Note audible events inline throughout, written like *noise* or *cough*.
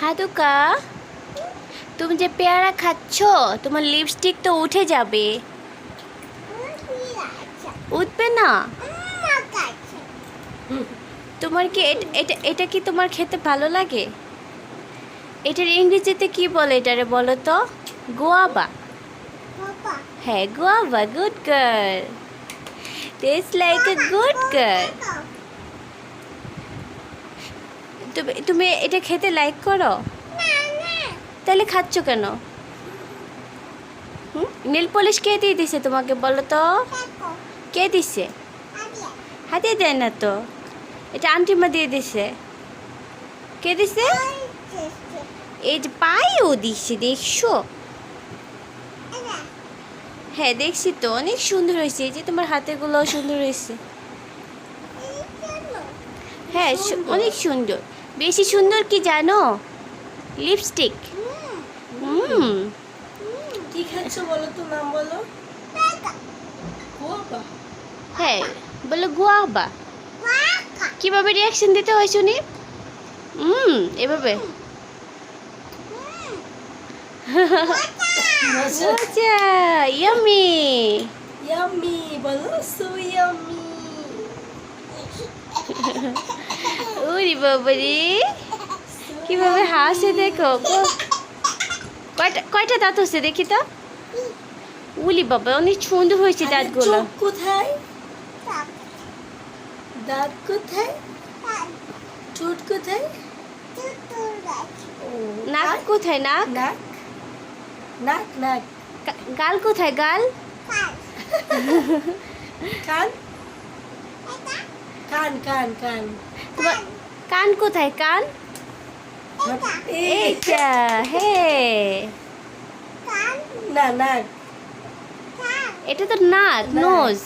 হাদুকা তুমি যে পেয়ারা খাচ্ছ, তোমার লিপস্টিক তো উঠে যাবে। উঠবে না? তোমার কি এটা এটা কি তোমার খেতে ভালো লাগে? এটার ইংরেজিতে কি বলে এটারে বলো তো? গোয়াবা। হ্যাঁ guava good girl taste like a good girl তুমি এটা খেতে লাইক করো? তাহলে খাচ্ছ কেন? নীল পলিশ কে দিয়ে দিছে তোমাকে বলো তো? কে দিছে? হাতে দেয় না তো। এটা আন্টিমা দিয়ে দিছে। কে দিছে? এই যে পায়েও দিচ্ছে দেখছ? হ্যাঁ দেখছি তো, অনেক সুন্দর হয়েছে। এই যে তোমার হাতেগুলো সুন্দর হয়েছে। হ্যাঁ অনেক সুন্দর। বেশি সুন্দর কি জানো? লিপস্টিক। হুম। কি খাচ্ছ বলো তো নাম বলো? হ্যাঁ বলো গুয়াবা। কীভাবে রিয়াকশন দিতে হয় শুনি? হুম এভাবে। মজা। মজা ইয়ামি বলো সো *laughs* ওরে বাবারে কীভাবে হাসে দেখো কয়টা কয়টা দাঁত হচ্ছে দেখি তো উলি বাবা অনেক সুন্দর হয়েছে দাঁতগুলো কোথায় দাঁত কোথায় ঠোঁট কোথায় নাক কোথায় নাক নাক নাক নাক গাল কোথায় গাল কান কান কান কান তোমার কান কোথায় কান? এই এইটা হে। না নাক এটা তো নাক। নোজ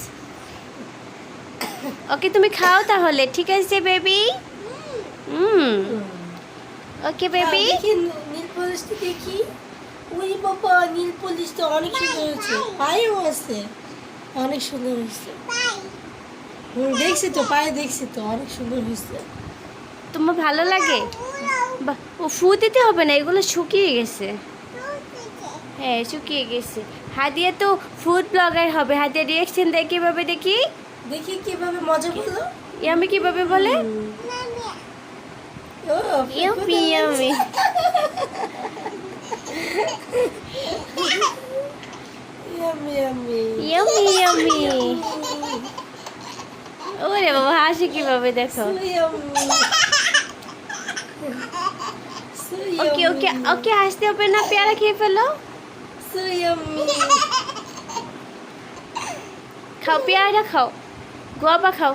ওকে তুমি খাও তাহলে ঠিক আছে বেবি হুম। ওকে বেবি দেখি নীল পলিশটা দেখি। ওই বাবা নীল পলিশটা অনেক সুন্দর হয়েছে। পায়েও আছে। অনেক সুন্দর হয়েছে। দেখছি তো পায়ে দেখছি তো অনেক সুন্দর হয়েছে। তোমার ভালো লাগে? ও ফু দিতে হবে না এগুলো শুকিয়ে গেছে। হ্যাঁ শুকিয়ে গেছে। হাদিয়া তো ফুড ব্লগার হবে। হাদিয়া রিয়াকশন দেয় কীভাবে দেখি? দেখি কীভাবে মজা করল। ইয়ামি কীভাবে বলে? ও yummy yummy. Yummy yummy. Yummy yummy. ওরে বাবা হাসি কীভাবে দেখো? ওকে ওকে ওকে হাসতে হবে না পেয়ারা খেয়ে ফেলো খাও পেয়ারা খাও গোয়াবা খাও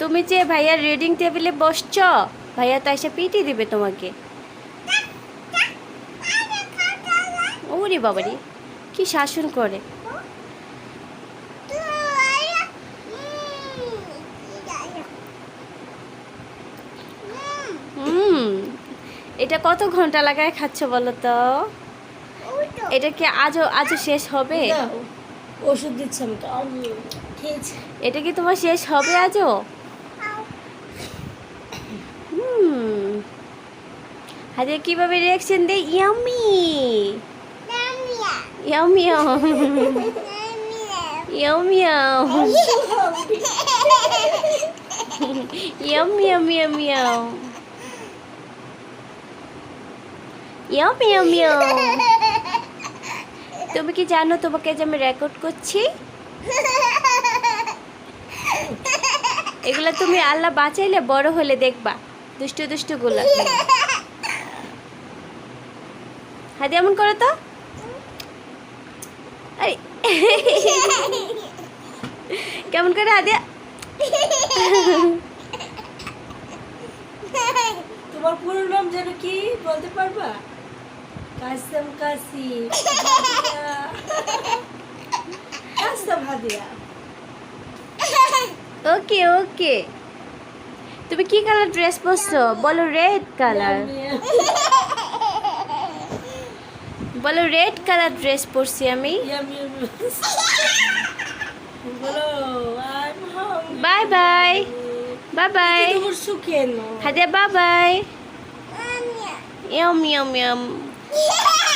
তুমি যে ভাইয়ার রিডিং টেবিলে বসছ ভাইয়া তো এসে পিটি দিবে তোমাকে ওরে বাবারে কি শাসন করে এটা কত ঘণ্টা লাগায় খাচ্ছ বলো তো? এটা কি আজও আজও শেষ হবে? ওষুধ দিচ্ছে আমি এটা কি তোমার শেষ হবে আজও? হুম। হাতে কীভাবে রিয়াকশন দেয়? Yummy yummy yummy yum yum yum yum yum yum তুমি কি জানো তোমাকে যে আমি রেকর্ড করছি? এগুলো তুমি আল্লাহ বাঁচাইলে বড় হলে দেখবা দুষ্টু দুষ্টু গুলো। হাদি এমন করো তো। কেমন করে হাদিয়া তোমার পুরো নাম যেন কি বলতে পারবা? কাসম কাসি কাসম হাদিয়া ওকে ওকে। তুমি কি কালার ড্রেস পরছো? বলো রেড কালার। বলো রেড কালার ড্রেস পরছি আমি. Bye bye bye bye. Hadiya bye bye. Yum yum Yeah! *laughs*